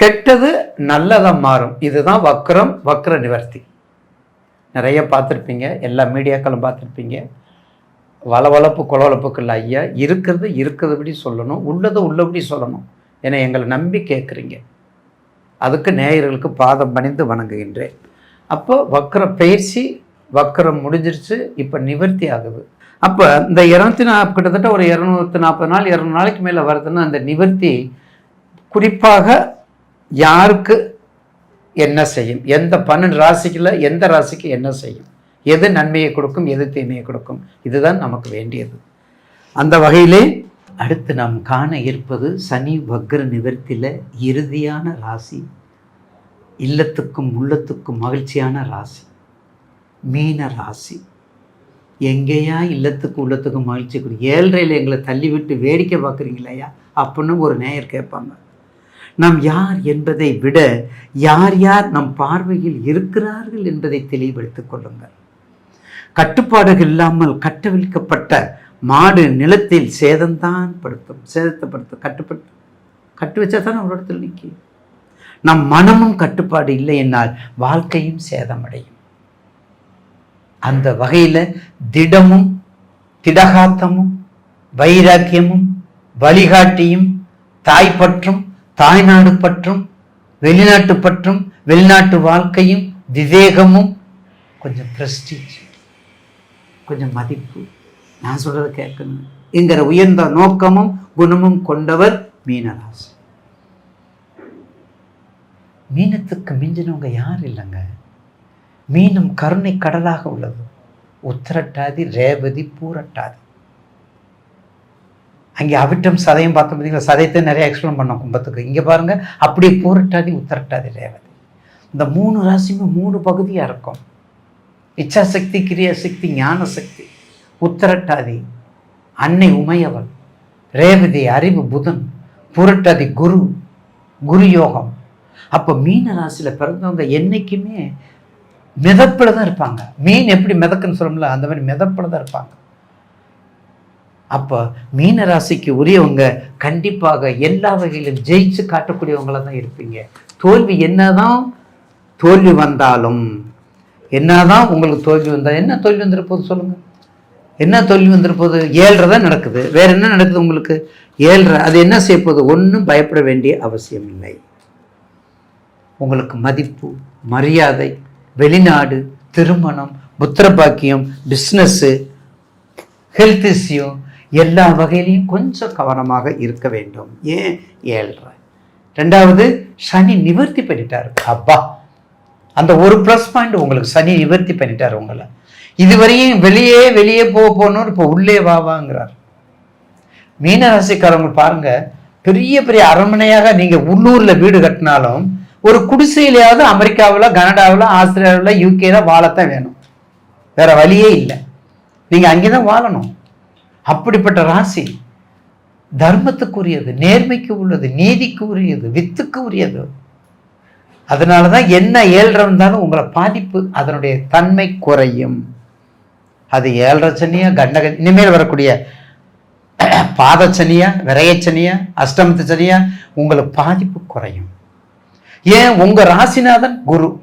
கெட்டது நல்லதாக மாறும். இதுதான் வக்ரம் வக்ர நிவர்த்தி. நிறைய பார்த்துருப்பீங்க. எல்லா மீடியாக்களும் பார்த்துருப்பீங்க. வளவளப்பு கொலவளப்புக்கள் ஐயா இருக்கிறது இருக்கிறதுபடி சொல்லணும். உள்ளதை உள்ளபடி சொல்லணும். ஏன்னா எங்களை நம்பி கேட்குறீங்க. அதுக்கு நேயர்களுக்கு பாதம் பணிந்து வணங்குகின்றேன். அப்போ வக்கர பயிற்சி வக்கரம் முடிஞ்சிருச்சு. இப்போ நிவர்த்தி ஆகுது. அப்போ இந்த இரநூத்தி நா கிட்டத்தட்ட ஒரு இரநூத்தி நாற்பது நாள் இரநூறு நாளைக்கு மேலே வருதுன்னா அந்த நிவர்த்தி குறிப்பாக யாருக்கு என்ன செய்யும்? எந்த பன்னெண்டு ராசிக்குள்ள எந்த ராசிக்கு என்ன செய்யும்? எது நன்மையை கொடுக்கும்? எது தீமையை கொடுக்கும்? இதுதான் நமக்கு வேண்டியது. அந்த வகையிலே அடுத்து நாம் காண இருப்பது சனி வக்ர நிவர்த்தியில் இறுதியான ராசி இல்லத்துக்கும் உள்ளத்துக்கும் மகிழ்ச்சியான ராசி மீன ராசி. எங்கேயா இல்லத்துக்கு உள்ளத்துக்கும் மகிழ்ச்சி கொடு ஏழ்றையில் எங்களை தள்ளி விட்டு வேடிக்கை பார்க்குறீங்களையா? அப்படின்னு ஒரு நேயர் கேட்பாங்க. நாம் யார் என்பதை விட யார் யார் நம் பார்வையில் இருக்கிறார்கள் என்பதை தெளிவுபடுத்திக் கொள்ளுங்கள். கட்டுப்பாடுகள் இல்லாமல் கட்டவிழ்க்கப்பட்ட மாடு நிலத்தில் சேதம்தான் படுத்தும் சேதத்தைப்படுத்தும் கட்டுப்பட்டு கட்டு வச்சா தான் ஒரு இடத்துல நிற்கும். நம் மனமும் கட்டுப்பாடு இல்லை என்னால் வாழ்க்கையும் சேதமடையும். அந்த வகையில் திடமும் திடகாத்தமும் வைராக்கியமும் வழிகாட்டியும் தாய்ப்பற்றும் தாய்நாடு பற்றும் வெளிநாட்டு பற்றும் வெளிநாட்டு வாழ்க்கையும் விவேகமும் கொஞ்சம் பிரஸ்டீஜ் கொஞ்சம் மதிப்பு. நான் சொல்கிறத கேட்கணும். என்கிற உயர்ந்த நோக்கமும் குணமும் கொண்டவர் மீனராசி. மீனத்துக்கு மிஞ்சினவங்க யார் இல்லைங்க. மீனும் கருணை கடலாக உள்ளது. உத்திரட்டாதி ரேவதி பூரட்டாதி. அங்கே அவிட்டம் சதையும் பார்த்தோம் பார்த்தீங்களா? சதையத்தை நிறைய எக்ஸ்பிளைன் பண்ணோம் கும்பத்துக்கு. இங்கே பாருங்கள் அப்படியே பூரட்டாதி உத்தரட்டாதி ரேவதி. இந்த மூணு ராசியுமே மூணு பகுதியாக இருக்கும். இச்சாசக்தி கிரியாசக்தி ஞான சக்தி அன்னை உமையவள் ரேவதி அறிவு புதன் புரட்டாதி குரு குரு யோகம் அப்போ மீன ராசியில் பிறந்தவங்க என்றைக்குமே மிதப்பில் தான் இருப்பாங்க. மீன் எப்படி மிதக்குன்னு சொல்லணும்ல அந்த மாதிரி மிதப்பில் தான் இருப்பாங்க. அப்போ மீன ராசிக்கு உரியவங்க கண்டிப்பாக எல்லா வகையிலும் ஜெயிச்சு காட்டக்கூடியவங்களாக தான் இருப்பீங்க. தோல்வி என்னதான் தோல்வி வந்தாலும் என்னதான் உங்களுக்கு தோல்வி வந்தால் என்ன தோல்வி வந்திருப்போது சொல்லுங்கள் என்ன தோல்வி வந்துருப்போது? ஏழ்ரை தான் நடக்குது. வேற என்ன நடக்குது உங்களுக்கு? ஏழ்ரை. அது என்ன செய்ய போகுது ஒன்றும் பயப்பட வேண்டிய அவசியம் இல்லை. உங்களுக்கு மதிப்பு மரியாதை வெளிநாடு திருமணம் புத்திர பாக்கியம் பிஸ்னஸ்ஸு ஹெல்த் இஷ்யூ எல்லா வகையிலையும் கொஞ்சம் கவனமாக இருக்க வேண்டும். ஏன்? ஏழ்ரை. ரெண்டாவது சனி நிவர்த்தி பண்ணிட்டார். அப்பா. அந்த ஒரு ப்ளஸ் பாயிண்ட் உங்களுக்கு சனி நிவர்த்தி பண்ணிட்டார் உங்களை. இதுவரையும் வெளியே வெளியே போக போகணும்னு இப்போ உள்ளே வாவாங்கிறார் மீனராசிக்காரவங்க பாருங்க பெரிய பெரிய அரண்மனையாக நீங்கள் உள்ளூரில் வீடு கட்டினாலும் ஒரு குடிசையிலையாவது அமெரிக்காவில் கனடாவில் ஆஸ்திரேலியாவில் யூகேல வாழத்தான் வேணும். வேற வழியே இல்லை. நீங்கள் அங்கே தான் வாழணும். அப்படிப்பட்ட ராசி தர்மத்துக்குரியது நேர்மைக்கு உள்ளது நீதிக்கு உரியது வித்துக்கு உரியது. அதனால தான் என்ன ஏழ்ற இருந்தாலும் உங்களை பாதிப்பு அதனுடைய தன்மை குறையும். அது ஏழரை சனியா கண்டக இனிமேல் வரக்கூடிய பாதச்சனியா விரையச்சனியா அஷ்டமத்து சனியா உங்களுக்கு பாதிப்பு குறையும். ஏன்? உங்கள் ராசிநாதன் குரு.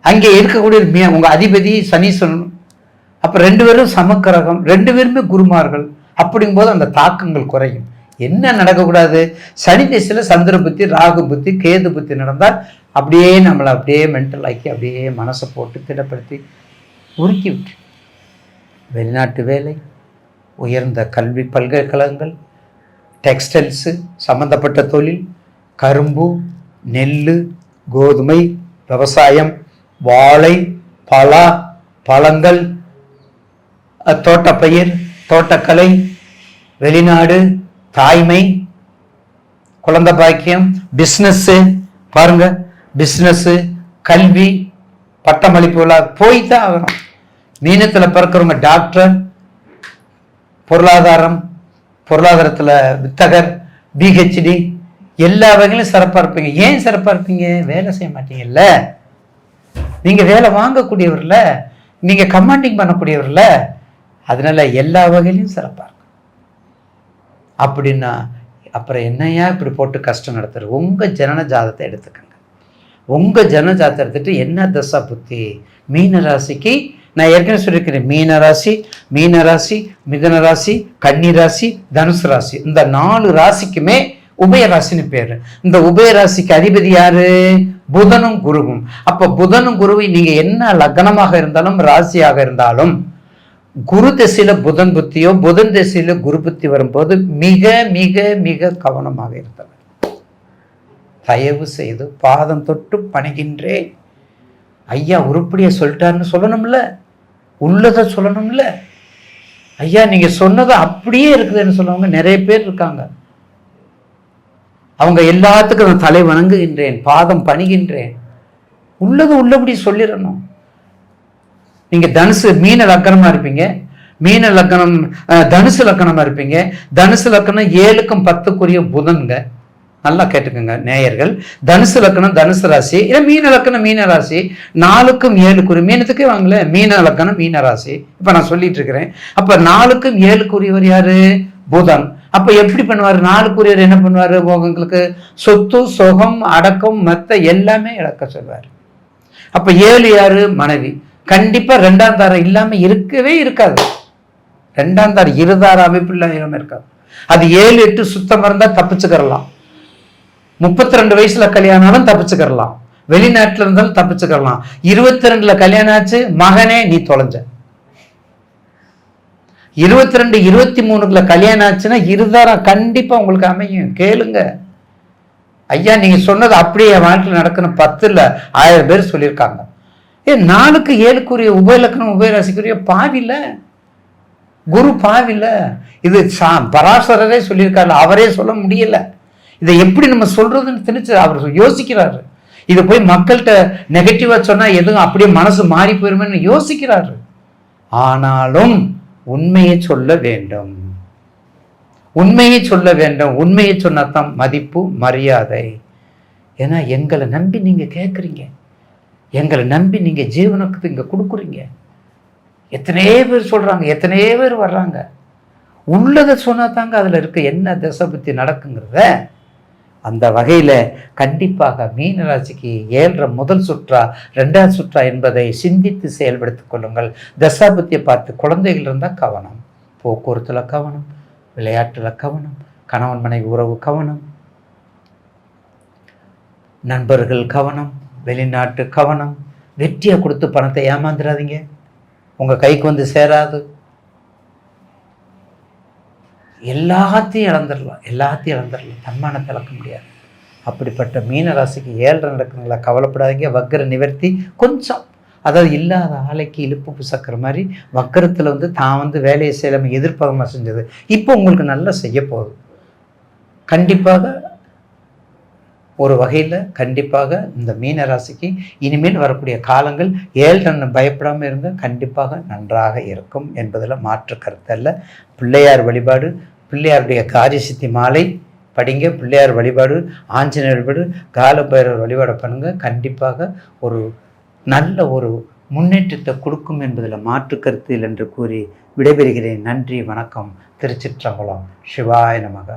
அங்கே இருக்கக்கூடிய மே- உங்க அதிபதி சனீஸ்வரன் அப்போ ரெண்டு பேரும் சமக்கிரகம் ரெண்டு பேருமே குருமார்கள். அப்படிங்கும்போது அந்த தாக்கங்கள் குறையும். என்ன நடக்கக்கூடாது? சனி திசையில் சந்திர புத்தி ராகு புத்தி கேது புத்தி நடந்தால் அப்படியே நம்மளை அப்படியே மென்டல் ஆக்கி அப்படியே மனசை போட்டு திடப்படுத்தி உருக்கி விட்டு. வெளிநாட்டு வேலை உயர்ந்த கல்வி பல்கலைக்கழகங்கள் டெக்ஸ்டைல்ஸு சம்மந்தப்பட்ட தொழில் கரும்பு நெல் கோதுமை விவசாயம் வாழை பலா பழங்கள் அஹ், தோட்டப்பயிர் தோட்டக்கலை வெளிநாடு தாய்மை குழந்த பாக்கியம் பிஸ்னஸ்ஸு பாருங்க பிஸ்னஸ்ஸு கல்வி பட்டமளிப்பு விழா போய் தான் ஆகணும். மீனத்தில் பிறக்கிறவங்க டாக்டர் பொருளாதாரம் பொருளாதாரத்தில் வித்தகர் பிஹெச்டி எல்லா வகையிலும் சிறப்பாக இருப்பீங்க. ஏன் சிறப்பாக இருப்பீங்க? வேலை செய்ய மாட்டீங்கல்ல. நீங்கள் வேலை வாங்கக்கூடியவர்ல நீங்கள் கமாண்டிங் பண்ணக்கூடியவர்ல அதனால எல்லா வகையிலையும் சிறப்பாக இருக்கும். அப்படின்னா அப்புறம் என்னையா இப்படி போட்டு கஷ்டம் நடத்துறது? உங்கள் ஜனன ஜாதத்தை எடுத்துக்கங்க. உங்கள் ஜன ஜாதத்தை எடுத்துகிட்டு என்ன தசா புத்தி? மீன ராசிக்கு நான் ஏற்கனவே சொல்லியிருக்கிறேன் மீன ராசி மீன ராசி மிதன ராசி கன்னி ராசி தனுசு ராசி. இந்த நாலு ராசிக்குமே உபயராசின்னு பேர். இந்த உபயராசிக்கு அதிபதி யாரு? புதனும் குருவும். அப்போ புதனும் குருவை நீங்கள் என்ன லக்னமாக இருந்தாலும் ராசியாக இருந்தாலும் குரு திசையில புதன் புத்தியோ புதன் திசையில குரு புத்தி வரும்போது மிக மிக மிக கவனமாக இருந்தவர் தயவு செய்து பாதம் தொட்டு பணிகின்றேன். ஐயா உருப்படியை சொல்லிட்டாருன்னு சொல்லணும்ல? உள்ளதை சொல்லணும்ல? ஐயா நீங்க சொன்னது அப்படியே இருக்குதுன்னு சொல்லுவாங்க நிறைய பேர் இருக்காங்க. அவங்க எல்லாத்துக்கும் நான் தலை வணங்குகின்றேன் பாதம் பணிகின்றேன். உள்ளது உள்ளபடி சொல்லிடணும். நீங்க தனுசு மீன லக்கணமாக இருப்பீங்க. மீன லக்கணம் தனுசு லக்கணமா இருப்பீங்க. தனுசு லக்கணம் ஏழுக்கும் பத்துக்குரிய புதன்க நல்லா கேட்டுக்கோங்க நேயர்கள். தனுசு லக்கணம் தனுசு ராசி இல்லை மீன லக்கணம் மீன ராசி நாலுக்கும் ஏழுக்குரிய மீனத்துக்கே வாங்கல மீன லக்கணம் மீன ராசி. இப்போ நான் சொல்லிட்டு இருக்கிறேன் அப்ப நாலுக்கும் ஏழுக்குரியவர் யாரு? புதன். அப்ப எப்படி பண்ணுவார்? நாலுக்குரியவர் என்ன பண்ணுவாரு? உங்களுக்கு சொத்து சுகம் அடக்கம் மத்த எல்லாமே இழக்க சொல்வார். அப்ப ஏழு யாரு? மனைவி. கண்டிப்பாக ரெண்டாம் தாரம் இல்லாமல் இருக்கவே இருக்காது. ரெண்டாம் தாரம் இருதார அமைப்பு இல்லாமல் இருக்காது. அது ஏழு எட்டு சுத்தமாக இருந்தால் தப்பிச்சுக்கிறலாம். முப்பத்தி ரெண்டு வயசில் கல்யாணம் ஆனாலும் தப்பிச்சுக்கிறலாம். வெளிநாட்டில் இருந்தாலும் தப்பிச்சுக்கிறலாம். இருபத்தி ரெண்டில் கல்யாணம் ஆச்சு மகனே நீ தொலைஞ்ச. இருபத்தி ரெண்டு இருபத்தி மூணுக்குள்ள கல்யாணம் ஆச்சுன்னா இருதாரம் கண்டிப்பாக உங்களுக்கு அமையும். கேளுங்க. ஐயா நீங்கள் சொன்னது அப்படியே என் வாழ்க்கையில் நடக்கணும் பத்து ஆயிரம் பேர் சொல்லியிருக்காங்க. ஏ நாளுக்கு ஏழுக்குரிய உபயலக்கணம் உபயராசிக்குரிய பாவில குரு பாவில இது சா பராசரரே சொல்லியிருக்காரு அவரே சொல்ல முடியல. இதை எப்படி நம்ம சொல்றதுன்னு தெரிஞ்சு அவர் யோசிக்கிறாரு. இதை போய் மக்கள்கிட்ட நெகட்டிவாக சொன்னால் எதுவும் அப்படியே மனசு மாறி போயிருமேன்னு யோசிக்கிறாரு. ஆனாலும் உண்மையை சொல்ல வேண்டும். உண்மையை சொல்ல வேண்டும். உண்மையை சொன்னாதான் மதிப்பு மரியாதை. ஏன்னா எங்களை நம்பி நீங்கள் கேட்குறீங்க எங்களை நம்பி நீங்கள் ஜீவனுக்கு இங்கே கொடுக்குறீங்க. எத்தனையோ பேர் சொல்கிறாங்க எத்தனையோ பேர் வர்றாங்க? உள்ளதை சொன்னால் தாங்க அதில் இருக்க என்ன திசை பற்றி நடக்குங்கிறத அந்த வகையில் கண்டிப்பாக மீன ராசிக்கு ஏழரை முதல் சுற்றா ரெண்டாவது சுற்றா என்பதை சிந்தித்து செயல்படுத்திக் கொள்ளுங்கள். தசாபத்தியை பார்த்து குழந்தைகள் இருந்தால் கவனம் போக்குவரத்தில் கவனம் விளையாட்டில் கவனம் கணவன் மனைவி உறவு கவனம் நண்பர்கள் கவனம் வெளிநாட்டு கவனம் வெற்றியை கொடுத்து பணத்தை ஏமாந்துடாதீங்க உங்கள் கைக்கு வந்து சேராது. எல்லாத்தையும் இழந்துடலாம் எல்லாத்தையும் இழந்துடலாம். தன்மானத்தை இழக்க முடியாது. அப்படிப்பட்ட மீன ராசிக்கு ஏழரை நடக்குங்களா கவலைப்படாதீங்க. வக்கர நிவர்த்தி கொஞ்சம். அதாவது இல்லாத ஆலைக்கு இழுப்பு புசக்கிற மாதிரி வக்கரத்தில் வந்து தான் வந்து வேலையை செய்யலாமல் எதிர்பார்க்காமல் செஞ்சது. இப்போ உங்களுக்கு நல்லா செய்ய போகுது. கண்டிப்பாக ஒரு வகையில் கண்டிப்பாக இந்த மீன ராசிக்கு இனிமேல் வரக்கூடிய காலங்கள் ஏழு பயப்படாமல் இருங்க கண்டிப்பாக நன்றாக இருக்கும் என்பதில் மாற்று கருத்தல்ல பிள்ளையார் வழிபாடு பிள்ளையாருடைய காரியசித்தி மாலை படிங்க பிள்ளையார் வழிபாடு ஆஞ்சநேயர் வழிபாடு காலபைரவர் வழிபாடு பண்ணுங்க. கண்டிப்பாக ஒரு நல்ல ஒரு முன்னேற்றத்தை கொடுக்கும் என்பதில் மாற்று கருத்து என்று கூறி விடைபெறுகிறேன். நன்றி வணக்கம். திருச்சிற்றம்பலம். சிவாய நமக.